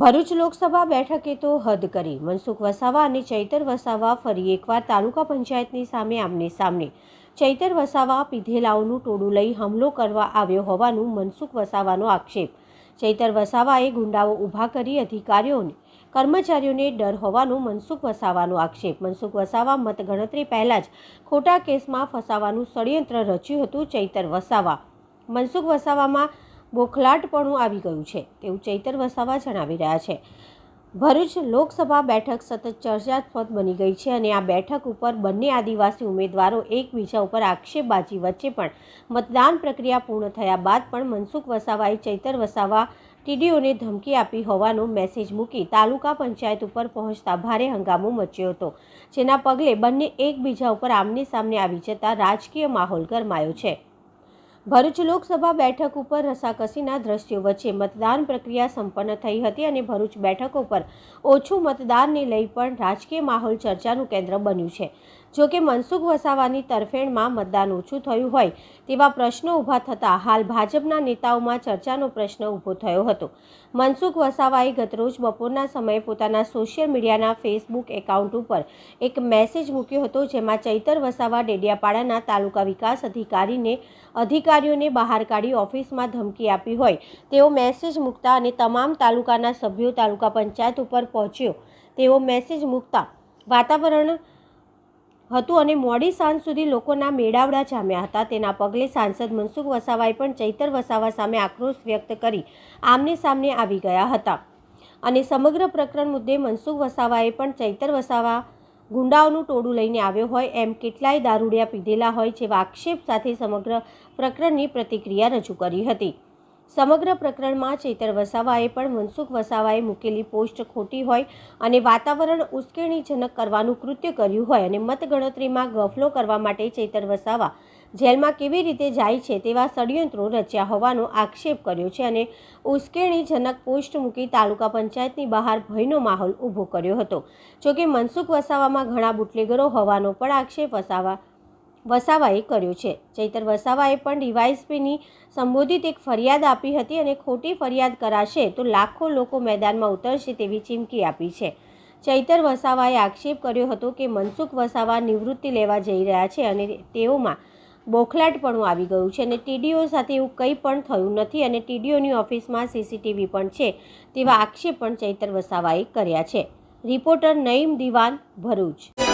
ભરૂચ લોકસભા બેઠકે તો હદ કરી. મનસુખ વસાવા અને ચૈતર વસાવા ફરી એકવાર તાલુકા પંચાયતની સામે આમને સામને. ચૈતર વસાવા પીધેલાઓનું ટોળું લઈ હુમલો કરવા આવ્યો હોવાનું મનસુખ વસાવાનો આક્ષેપ. ચૈતર વસાવાએ ગુંડાઓ ઊભા કરી અધિકારીઓને, કર્મચારીઓને ડર હોવાનો મનસુખ વસાવાનો આક્ષેપ. મનસુખ વસાવા મતગણતરી પહેલાં જ ખોટા કેસમાં ફસાવાનું ષડયંત્ર રચ્યું હતું ચૈતર વસાવા. મનસુખ વસાવામાં બોખલાટપણું આવી ગયું છે, તેવું ચૈતર વસાવા જણાવી રહ્યા છે. ભરૂચ લોકસભા બેઠક સતત ચર્ચાસ્પદ બની ગઈ છે અને આ બેઠક ઉપર બંને આદિવાસી ઉમેદવારો એકબીજા ઉપર આક્ષેપબાજી વચ્ચે પણ મતદાન પ્રક્રિયા પૂર્ણ થયા બાદ પણ મનસુખ વસાવાએ ચૈતર વસાવા ટીડીઓને ધમકી આપી હોવાનો મેસેજ મૂકી તાલુકા પંચાયત ઉપર પહોંચતા ભારે હંગામો મચ્યો હતો, જેના પગલે બંને એકબીજા ઉપર આમને સામને આવી જતા રાજકીય માહોલ ગરમાયો છે. ભરૂચ લોકસભા બેઠક ઉપર રસાકસીના દ્રશ્યો વચ્ચે મતદાન પ્રક્રિયા સંપન્ન થઈ હતી અને ભરૂચ બેઠક ઉપર ઓછું મતદાનને લઈ પણ રાજકીય માહોલ ચર્ચાનું કેન્દ્ર બન્યું છે. જો કે મનસુખ વસાવાની તરફેણમાં મતદાન ઓછું થયું હોય તેવા પ્રશ્નો ઊભા થતાં હાલ ભાજપના નેતાઓમાં ચર્ચાનો પ્રશ્ન ઊભો થયો હતો. મનસુખ વસાવાએ ગતરોજ બપોરના સમયે પોતાના સોશિયલ મીડિયાના ફેસબુક એકાઉન્ટ ઉપર એક મેસેજ મૂક્યો હતો જેમાં ચૈતર વસાવા ડેડિયાપાડાના તાલુકા વિકાસ અધિકારીને અધિકારીઓને બહાર કાઢી ઓફિસમાં ધમકી આપી હોય. તેવો મેસેજ મૂકતા અને તમામ તાલુકાના સભ્યો તાલુકા પંચાયત ઉપર પહોંચ્યો. તેવો મેસેજ મૂકતા વાતાવરણ હતું અને મોડી સાંજ સુધી લોકોના મેળાવડા જામ્યા હતા. તેના પગલે સાંસદ મનસુખ વસાવાએ પણ ચૈતર વસાવા સામે આક્રોશ વ્યક્ત કરી આમને સામને આવી ગયા હતા. અને સમગ્ર પ્રકરણ મુદ્દે મનસુખ વસાવાએ પણ ચૈતર વસાવા ગુંડાઓનું ટોળું લઈને આવ્યો હોય એમ કેટલાય દારૂડિયા પીધેલા હોય જેવા આક્ષેપ સાથે સમગ્ર પ્રકરણની પ્રતિક્રિયા રજૂ કરી હતી. સમગ્ર પ્રકરણમાં ચેતર વસાવાએ પણ મનસુખ વસાવાએ મૂકેલી પોસ્ટ ખોટી હોય અને વાતાવરણ ઉશ્કેરણીજનક કરવાનું કૃત્ય કર્યું હોય અને મતગણતરીમાં ગફલો કરવા માટે ચેતર વસાવા જેલમાં કેવી રીતે જાય છે તેવા ષડયંત્રો રચ્યા હોવાનો આક્ષેપ કર્યો છે અને ઉશ્કેરણીજનક પોસ્ટ મૂકી તાલુકા પંચાયતની બહાર ભયનો માહોલ ઊભો કર્યો હતો. જોકે મનસુખ વસાવામાં ઘણા બુટલેગરો હોવાનો પણ આક્ષેપ વસાવા વસાવાએ કર્યો છે. ચૈતર વસાવાએ પણ ડીવાયએસપીની સંબોધિત એક ફરિયાદ આપી હતી અને ખોટી ફરિયાદ કરાશે તો લાખો લોકો મેદાનમાં ઉતરશે તેવી ચીમકી આપી છે. ચૈતર વસાવાએ આક્ષેપ કર્યો હતો કે મનસુખ વસાવા નિવૃત્તિ લેવા જઈ રહ્યા છે અને તેઓમાં બોખલાટપણું આવી ગયું છે અને ટીડીઓ સાથે એવું કંઈ પણ થયું નથી અને ટીડીઓની ઓફિસમાં સીસીટીવી પણ છે તેવા આક્ષેપ પણ ચૈતર વસાવાએ કર્યા છે. રિપોર્ટર નઈમ દિવાન ભરૂચ.